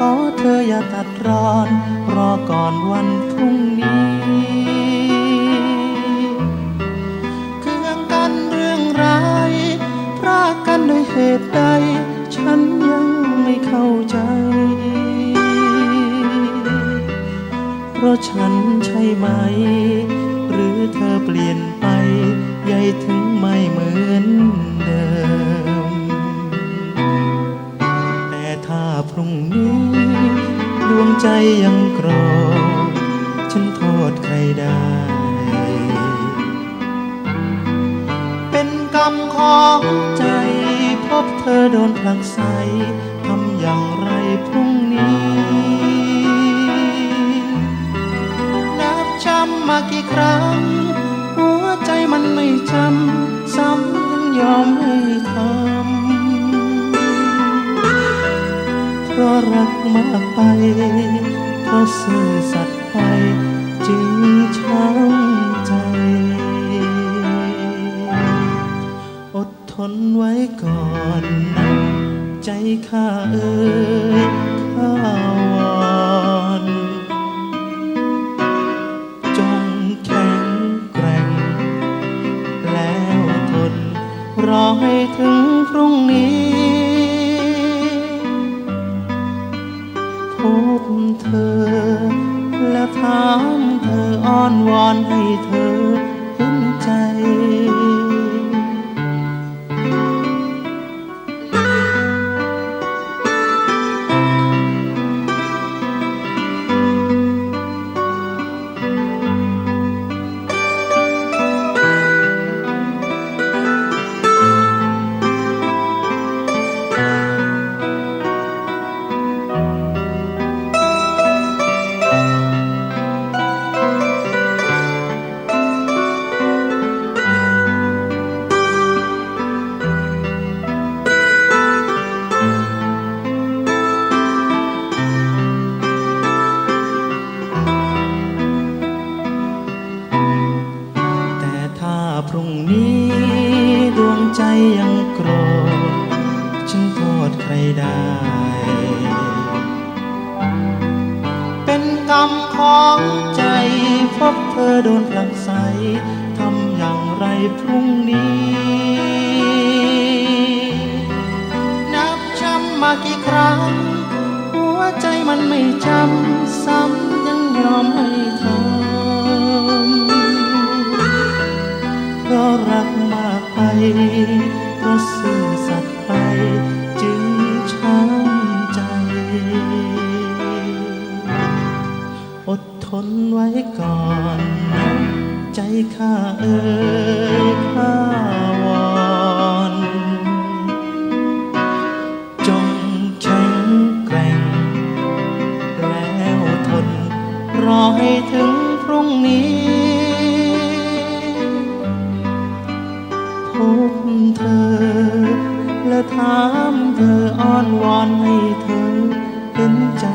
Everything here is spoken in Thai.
อนขอเธออย่าตัดรอน รอก่อนวันพรุ่งนี้เคืองกันเรื่องร้ายพรากกันด้วยเหตุใด ฉันยังไม่เข้าใจ เพราะฉันใช่ไหม หรือเธอเปลี่ยนไป ใหญ่ถึงไม่เหมือน โดนผลักไสทำอย่างไรพรุ่งนี้ นับจำมากี่ครั้ง หัวใจมันไม่จำ ซ้ำยังยอมให้ทำเพราะรักมากไปเพราะซื่อสัตย์ไปจึงช้ำ ข้าเอ่ยข้าวอนจงแข็งแกร่ง แล้วทน รอให้ถึงพรุ่งนี้พบเธอ และถามเธออ้อนวอนให้เธอเห็นใจ ยังโกรธฉันโทษใครได้ เป็นกรรมของใจพบเธอโดนผลักไสทำอย่างไรพรุ่งนี้ นับจำมากี่ครั้ง หัวใจมันไม่จำซ้ำยังยอมให้ทำเพราะรัก กไปเพราะซื่อสัตย์ไปจึงช้ำใจ อดทนไว้ก่อนนะใจข้าเอ่ยข้าวอนจงแข็งแกร่ง แล้วทน รอให้ถึงพรุ่งนี้ ธอ และถามเธออ้อนวอนให้เธอเห็นใจ